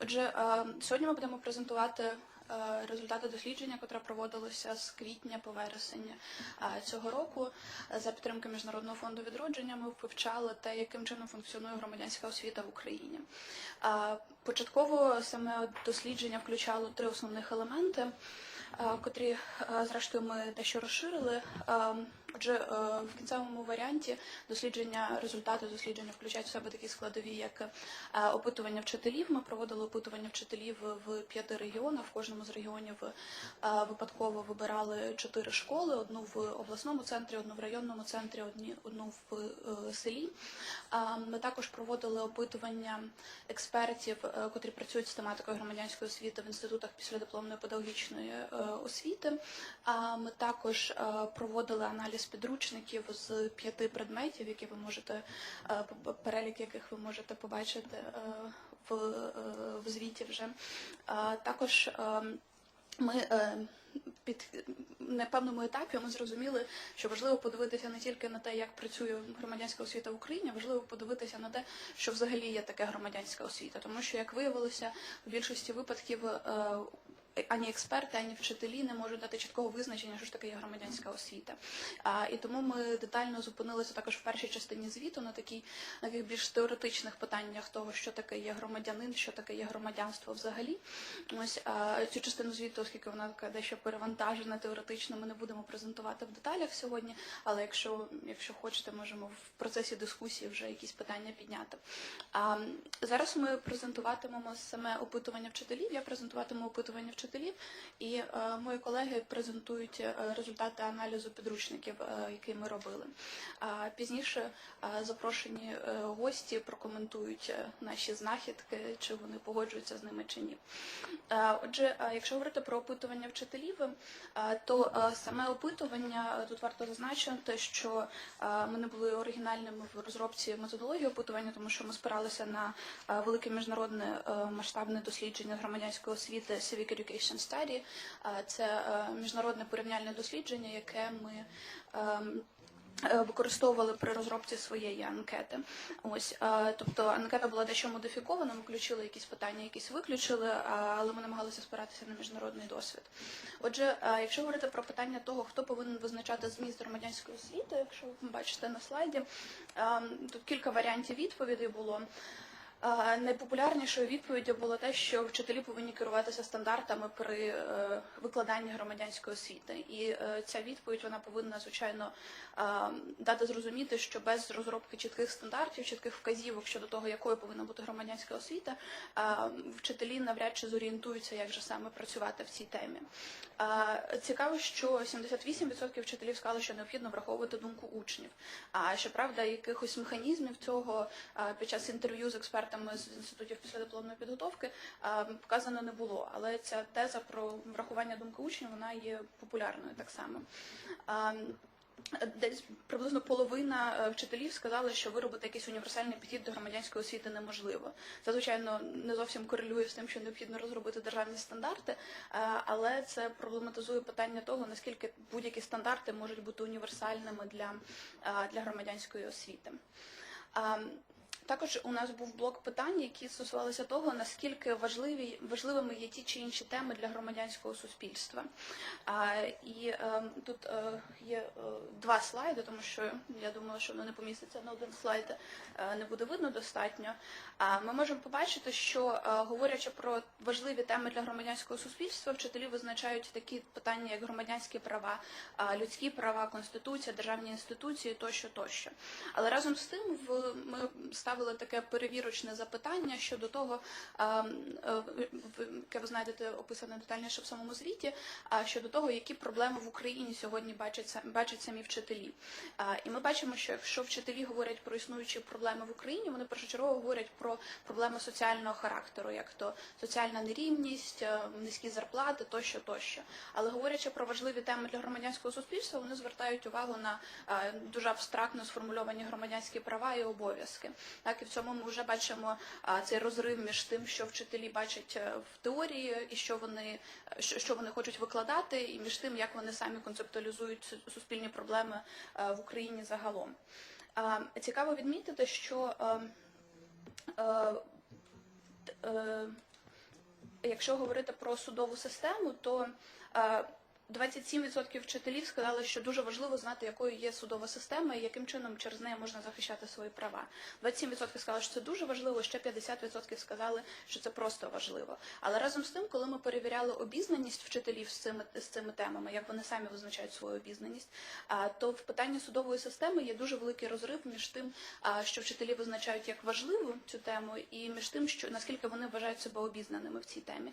Отже, сьогодні ми будемо презентувати е, результати дослідження, яке проводилося з квітня по вересень е, цього року. За підтримки Міжнародного фонду відродження ми вивчали те, яким чином функціонує громадянська освіта в Україні. Початково саме дослідження включало три основних елементи, котрі, е, зрештою, ми дещо розширили. Е, Отже, е, в кінцевому варіанті дослідження, результати дослідження включають в себе такі складові, як е, опитування вчителів. Ми проводили опитування вчителів в п'яти регіонах. В кожному з регіонів е, випадково вибирали чотири школи: одну в обласному центрі, одну в районному центрі, одну в е, селі. Ми також проводили опитування експертів, е, котрі працюють з тематикою громадянської освіти в інститутах післядипломної педагогічної е, освіти. А Ми також е, проводили аналіз підручників з п'яти предметів, які ви можете е, перелік яких ви можете побачити е, в, е, в звіті вже. Також е, ми е, під на певному етапі ми зрозуміли, що важливо подивитися не тільки на те, як працює громадянська освіта в Україні, важливо подивитися на те, що взагалі є таке громадянська освіта, тому що як виявилося, в більшості випадків. Ані експерти, ані вчителі не можуть дати чіткого визначення, що ж таке є громадянська освіта. А, і тому ми детально зупинилися також в першій частині звіту на такій на таких більш теоретичних питаннях того, що таке є громадянин, що таке є громадянство взагалі. Ось а, цю частину звіту, оскільки вона така дещо перевантажена теоретично, ми не будемо презентувати в деталях сьогодні. Але якщо, якщо хочете, можемо в процесі дискусії вже якісь питання підняти. А, зараз ми презентуватимемо саме опитування вчителів. Я презентуватиму опитування вчителів, і е, мої колеги презентують е, результати аналізу підручників, е, який ми робили. Пізніше запрошені гості прокоментують наші знахідки, чи вони погоджуються з ними чи ні. Отже, якщо говорити про опитування вчителів, то саме опитування тут варто зазначити, що ми не були оригінальними в розробці методології опитування, тому що ми спиралися на велике міжнародне масштабне дослідження громадянської освіти Civic Education Study. Це е, міжнародне порівняльне дослідження, яке ми ем, е, використовували при розробці своєї анкети. Ось, е, тобто анкета була дещо модифікована, ми включили якісь питання, якісь виключили, але ми намагалися спиратися на міжнародний досвід. Отже, якщо говорити про питання того, хто повинен визначати зміст громадянської освіти, якщо ви бачите на слайді, е, тут кілька варіантів відповідей було. Найпопулярнішою відповіддю було те, що вчителі повинні керуватися стандартами при е, викладанні громадянської освіти. І е, ця відповідь вона повинна, звичайно, дати зрозуміти, що без розробки чітких стандартів, чітких вказівок щодо того, якою повинна бути громадянська освіта, вчителі навряд чи зорієнтуються, як же саме працювати в цій темі. Цікаво, що 78% вчителів сказали, що необхідно враховувати думку учнів. А щоправда, якихось механізмів цього під час інтерв'ю з експертами з інститутів післядипломної підготовки показано не було. Але ця теза про врахування думки учнів вона є популярною так само. Десь приблизно половина е, вчителів сказали, що виробити якийсь універсальний підхід до громадянської освіти неможливо. Це звичайно не зовсім корелює з тим, що необхідно розробити державні стандарти, е, але це проблематизує питання того, наскільки будь-які стандарти можуть бути універсальними для, е, для громадянської освіти. Також у нас був блок питань, які стосувалися того, наскільки важливі важливими є ті чи інші теми для громадянського суспільства. І е, тут е, є е, два слайди, тому що я думала, що воно не поміститься на один слайд, е, не буде видно достатньо. А ми можемо побачити, що говорячи про важливі теми для громадянського суспільства, вчителі визначають такі питання, як громадянські права, людські права, конституція, державні інституції тощо, тощо. Але разом з тим в ми ставили таке перевірочне запитання щодо того, е, яке ви знайдете описане детальніше в самому звіті, щодо того, які проблеми в Україні сьогодні бачать бачать самі вчителі. І ми бачимо, що якщо вчителі говорять про існуючі проблеми в Україні, вони першочергово говорять про проблеми соціального характеру, як то соціальна нерівність, е, низькі зарплати, тощо, тощо. Але говорячи про важливі теми для громадянського суспільства, вони звертають увагу на е, дуже абстрактно сформульовані громадянські права і обов'язки. Так і в цьому ми вже бачимо цей розрив між тим, що вчителі бачать е, в теорії, і що вони е, що, вони хочуть викладати, і між тим, як вони самі концептуалізують суспільні проблеми е, в Україні загалом. Цікаво відмітити, що якщо говорити про судову систему, то 27% вчителів сказали, що дуже важливо знати, якою є судова система і яким чином через неї можна захищати свої права. 27% сказали, що це дуже важливо, ще 50% сказали, що це просто важливо. Але разом з тим, коли ми перевіряли обізнаність вчителів з цими з цими темами, як вони самі визначають свою обізнаність, то в питанні судової системи є дуже великий розрив між тим, що вчителі визначають як важливу цю тему, і між тим, що наскільки вони вважають себе обізнаними в цій темі.